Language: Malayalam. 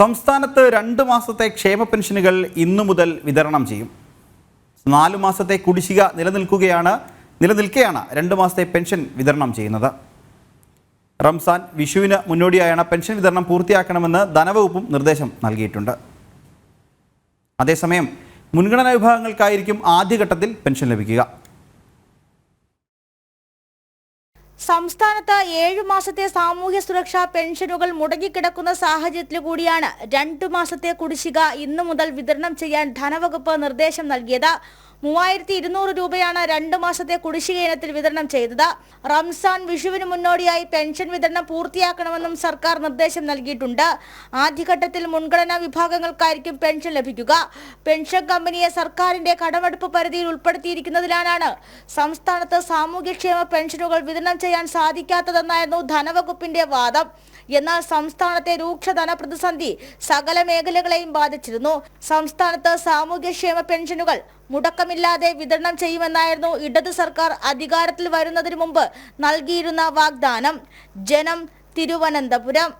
സംസ്ഥാനത്ത് രണ്ട് മാസത്തെ ക്ഷേമ പെൻഷനുകൾ ഇന്നു മുതൽ വിതരണം ചെയ്യും. നാലു മാസത്തെ കുടിശ്ശിക നിലനിൽക്കുകയാണ് നിലനിൽക്കെയാണ് രണ്ട് മാസത്തെ പെൻഷൻ വിതരണം ചെയ്യുന്നത്. റംസാൻ വിഷുവിന് മുന്നോടിയായാണ് പെൻഷൻ വിതരണം പൂർത്തിയാക്കണമെന്ന് ധനവകുപ്പും നിർദ്ദേശം നൽകിയിട്ടുണ്ട്. അതേസമയം മുൻഗണനാ വിഭാഗങ്ങൾക്കായിരിക്കും ആദ്യഘട്ടത്തിൽ പെൻഷൻ ലഭിക്കുക. സംസ്ഥാനത്ത് ഏഴു മാസത്തെ സാമൂഹ്യ സുരക്ഷാ പെൻഷനുകൾ മുടങ്ങിക്കിടക്കുന്ന സാഹചര്യത്തിൽ കൂടിയാണ് രണ്ടു മാസത്തെ കുടിശ്ശിക ഇന്നു മുതൽ വിതരണം ചെയ്യാൻ ധനവകുപ്പ് നിർദ്ദേശം നൽകിയത്. മൂവായിരത്തി ഇരുന്നൂറ് രൂപയാണ് രണ്ടു മാസത്തെ കുടിശ്ശിക ഇനത്തിൽ വിതരണം ചെയ്തത്. റംസാൻ വിഷുവിന് മുന്നോടിയായി പെൻഷൻ വിതരണം പൂർത്തിയാക്കണമെന്നും സർക്കാർ നിർദ്ദേശം നൽകിയിട്ടുണ്ട്. ആദ്യഘട്ടത്തിൽ മുൻഗണനാ വിഭാഗങ്ങൾക്കായിരിക്കും പെൻഷൻ ലഭിക്കുക. പെൻഷൻ കമ്പനിയെ സർക്കാരിന്റെ കടമെടുപ്പ് പരിധിയിൽ ഉൾപ്പെടുത്തിയിരിക്കുന്നതിനാലാണ് സംസ്ഥാനത്ത് സാമൂഹ്യക്ഷേമ പെൻഷനുകൾ വിതരണം ചെയ്യാൻ സാധിക്കാത്തതെന്നായിരുന്നു ധനവകുപ്പിന്റെ വാദം. എന്നാൽ സംസ്ഥാനത്തെ രൂക്ഷ ധനപ്രതിസന്ധി സകല മേഖലകളെയും ബാധിച്ചിരുന്നു. സംസ്ഥാനത്ത് സാമൂഹ്യക്ഷേമ പെൻഷനുകൾ മുടക്കമില്ലാതെ വിതരണം ചെയ്യുമെന്നായിരുന്നു ഇടത് സർക്കാർ അധികാരത്തിൽ വരുന്നതിന് മുമ്പ് നൽകിയിരുന്ന വാഗ്ദാനം. ജനം തിരുവനന്തപുരം.